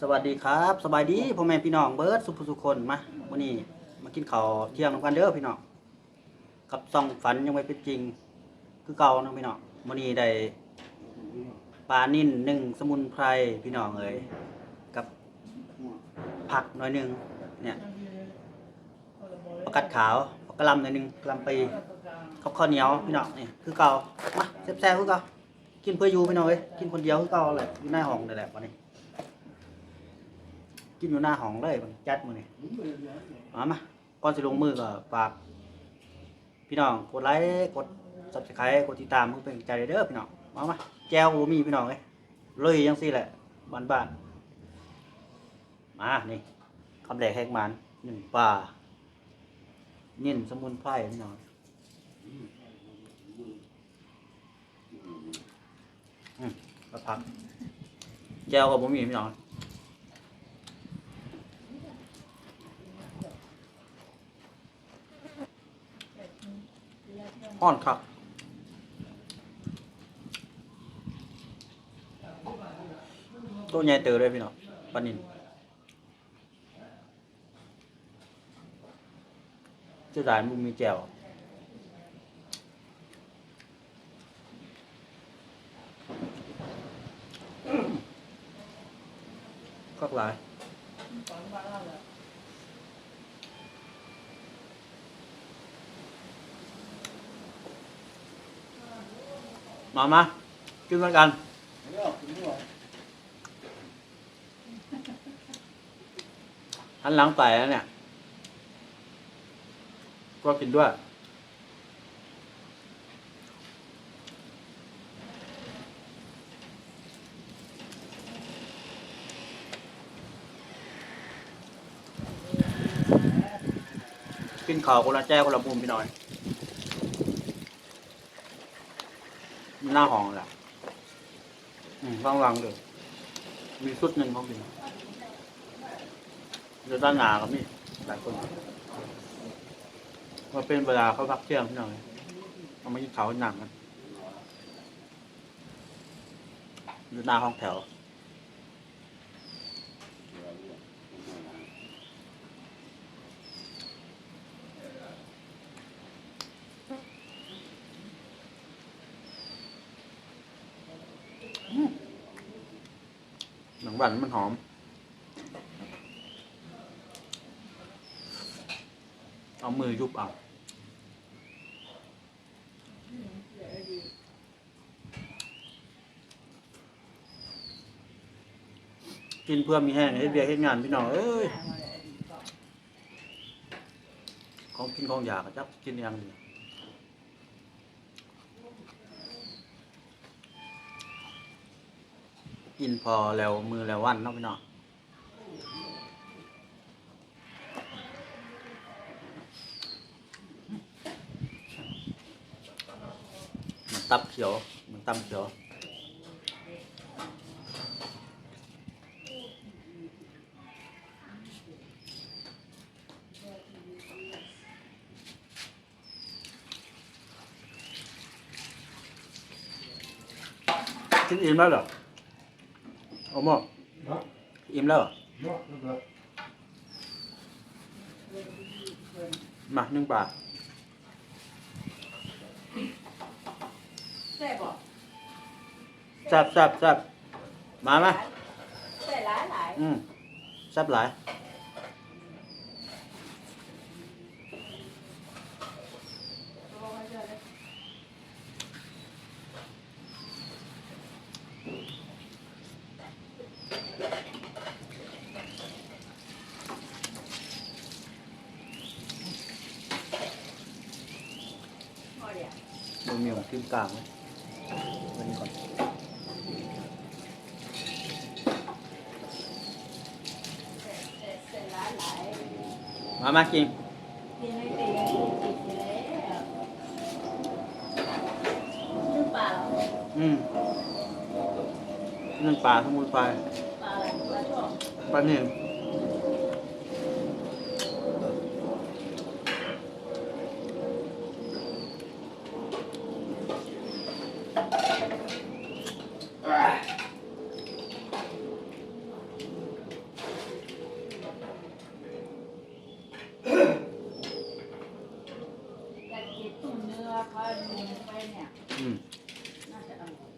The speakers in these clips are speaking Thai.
สวัสดีครับสบายดีพ่อแม่พี่น้องเบิร์ดสุภสุคนมาวันนี้มากินข้าวเที่ยงนำกันเด้อพี่น้องกับซองฝันยังไม่เป็นจริง คือเก่านะพี่น้องวันนี้ได้ปลานิ่นหนึ่งสมุนไพรพี่น้องเอ้ยกับผักหน่อยหนึ่งเนี่ยประกัดขาวกกะลำหน่อยหนึ่งกะลำปีกับข้าวเหนียวพี่น้องนี่คือเก่ามาแซ่บๆคือเก่ากินเพื่ออยู่พี่น้องเอ้ยกินคนเดียวคือเก่าแหละอยู่ในห้องนี่แหละวันนี้ กินอยู่หน้าห้องเลยมันจัดมือนี่มามาก่อนสิลงมือก็ฝากพี่น้องกดไลค์กด subscribe กดติดตามเพื่อเป็นกำลังใจเด้อพี่น้องมามาแจวบ่มีพี่น้องเลยเลยยังสิแหละบ้านบ้านๆมานี่คำแรกแหกมันหนึ่งปลานิ่นสมุนไพรพี่น้องอืมแล้วพักแจวกับบ่มีพี่น้อง ห้อนครับตัวใหญ่เตอเลยพี่น้องปลานินเจะได้มุมมีแจวก็หลาย มามากินด้วยกันหันหลังไปแล้วเนี่ย ก็กินด้วยกินข้าวคนละแจ้คนละมุมพี่หน่อย หน้าห้องแหละอืมฟังวังเลยมีชุดหนึ่งเขากินเดี๋ยวด้านหนาก็มีหลายคนมาเป็นเวลาเขาพักเที่ยงพี่น้อยเขามากินข้าวหนังกันอยู่หน้าห้องแถว หวานมันหอม เอามือยุบเอากินเพื่อมีแห้งให้เบียร์ให้งานพี่น้องเอ้ย ของกินของอยากจับกินยังนี่ กินพอแล้วมือแล้ววันเนาะพี่น้องมันตับเขียวมันตับเขียวกินอิ่มแล้วเหรอ อ้โมอิ่มแล้วเหรอมาหนึ่งบาทแซ่บบ่แซ่บแซ่บแซ่บมาไหมแซ่บหลายหลายอืมแซ่บหลาย พอเดียว มันมี ของขึ้นกลางไหมวันนี้ก่อนแซ่บแซ่บแซ่บหลายหลายมามากินกินไม่ตีกินติดอยู่แล้วนึ่งปลาเหรออืมนึ่งปลาสมุนไพรปลาอะไรปลาช่อนปลาเนี่ย เไปเนี่ย อืม น่าจะอร่อย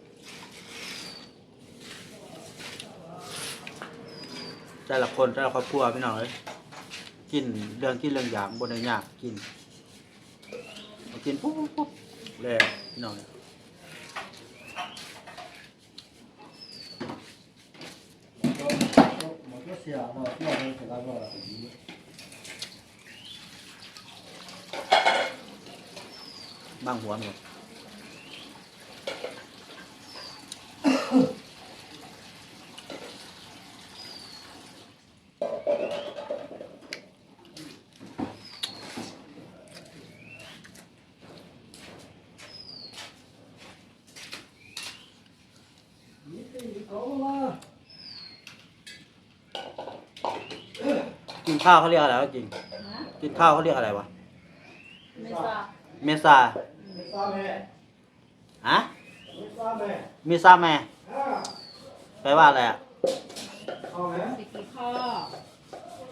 แต่ละคนแต่ละครอบครัวพี่น้องเลยกินเรื่องกินเรื่องอย่างบนในยากกินกินปุ๊บปุ๊บแลยวพี่น้องบางหัวหมด กินข้าวเขาเรียกอะไรวะริงกินข้าวเขาเรียกอะไรวะเม่ทราบเมซาไม่ทราบแม่ฮะไม่ทราบแม่เมษาแม่แปลว่าอะไรอะเอาไหมติดกี่ข้อ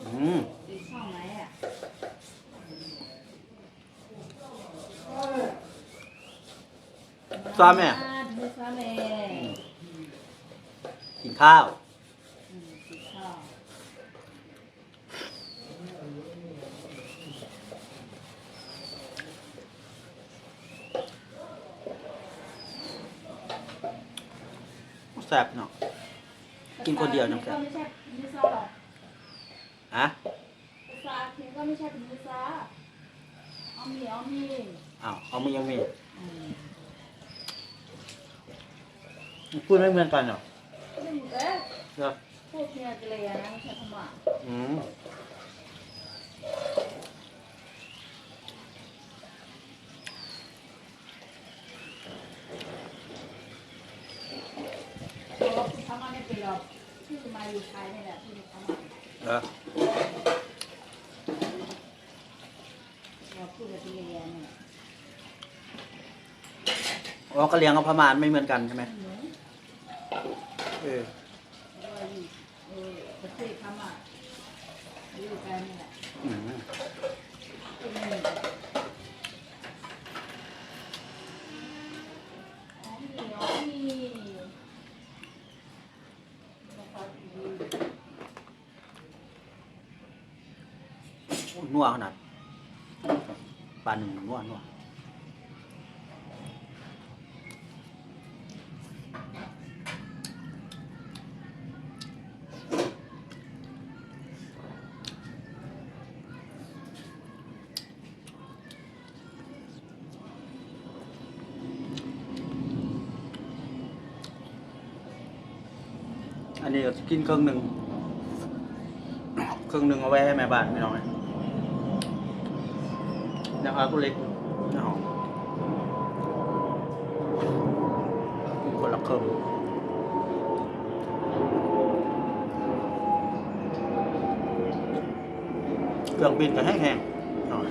อืมติดข้อไหมอะทราบแม่ไม่ทราบแม่กินข้าว แซ่บเนาะ กินคนเดียวน้ำแข็งก็ไม่ใช่ไม่ทราบหรอกฮะพิซซ่าเค้กก็ไม่ใช่เป็นพิซซ่าเอามีเอามีอ้าวเอามียังมีอืมพูดไม่เหมือนกันเหรอไม่เหมือนเอ๊ะเหรอพูดเพียงกะเลยนะไม่ใช่พม่าอืม เพราะว่าคุณพม่าไม่ เป็นหรอกที่มาอยู่ไทยนี่แหละที่พม่าเหรอเราพูดกับกะเลยเนี่ยอ๋อกะเหรียงกับพม่าไม่เหมือนกันใช่ไหมเออ นัวขนาดปลาหนึ่งนัวนัวอันนี้ก็กินครึ่งหนึ่งครึ่งหนึ่งเอาไว้ให้แม่บ้านไม่น้องเลย นะครับกูเล็กนะฮะคนละครึ่งเครื่องบินก็แห้งๆหน่อย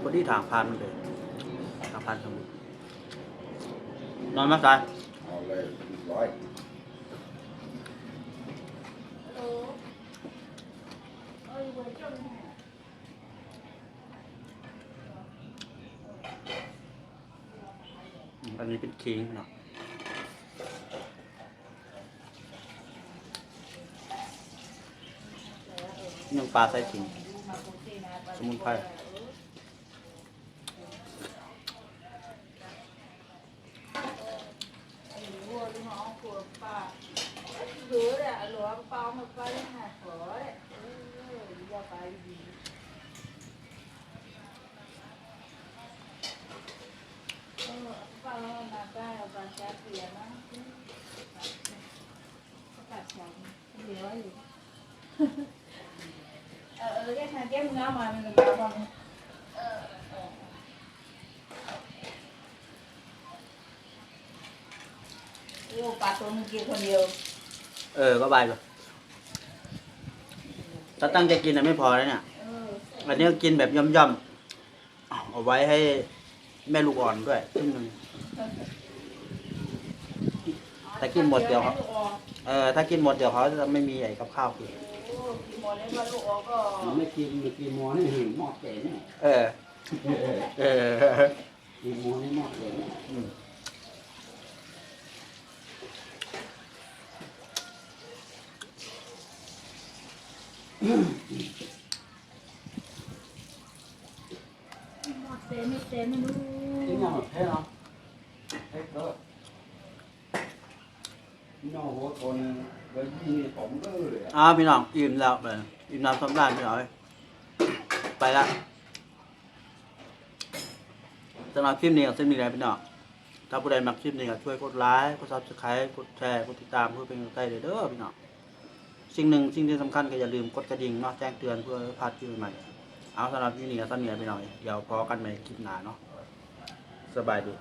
พอดีทางผ่านมันเลยทางผ่านสมุทรนอนมาตาย อันนี้เป็นคิงเนาะยังปลาใส่ขิง สมุนไพรวัวที่หอขวปลาหรือเนี่ยหลวงปลามาไปหาขอเนี่ยว่าไปดี เออเปล่ามาได้เอาปลาแซ่บเปลี่ยนนะประกาศฉันเหลืออยู่เออเออแค่ทางแก้มเงามามันเป็นแบบว่าเออเออโอ้ปลาตัวมึงกินคนเดียว เออก็บายเลยถ้าตั้งใจกินนะไม่พอแล้วเนี่ย เออ อันนี้ก็กินแบบย่อมๆเอาเอาไว้ให้ แม่ลูกอ่อนด้วยครึ่งหนึงแต่กินหมดเดียวครับให้ลูกออกเออถ้ากินหมดเดี๋ยวเขาจะไม่มีไอ้กับข้าวกินโอ้กินหมดเลยว่าลูกออกก็ไม่กินไม่กินหมอนี่หึงหมอเจ๋งเนี่ยเออ เออกินหมอนี่หมอเจ๋งเนี่ยอืมหมดเต็มไม่เต็มไม่รู้ กินยังหมดแค่เนาะเฮ้ยเด้อน้องหัวคนเดี๋ยวยิงผมเด้ อ้าวพี่น้องอิ่มแล้วเลยอิ่มน้ำสำราญพี่น้อยไปละสำหรับคลิปนี้กับเส้นมีอะไรพี่น้องถ้าผู้ใดมักคลิปนี้ก็ช่วยกดไลค์กดซับสไครต์กดแชร์กดติดตามเพื่อเป็นกำลังใจเด้อพี่น้องสิ่งหนึ่งสิ่งที่สำคัญก็อย่าลืมกดกระดิ่งเนาะแจ้งเตือนเพื่อพลาดคลิปใหม่เอาสำหรับคลิปนี้กับเส้นมีอะไรพี่น้องเดี๋ยวพอกันใหม่คลิปหน้าเนาะสบายดี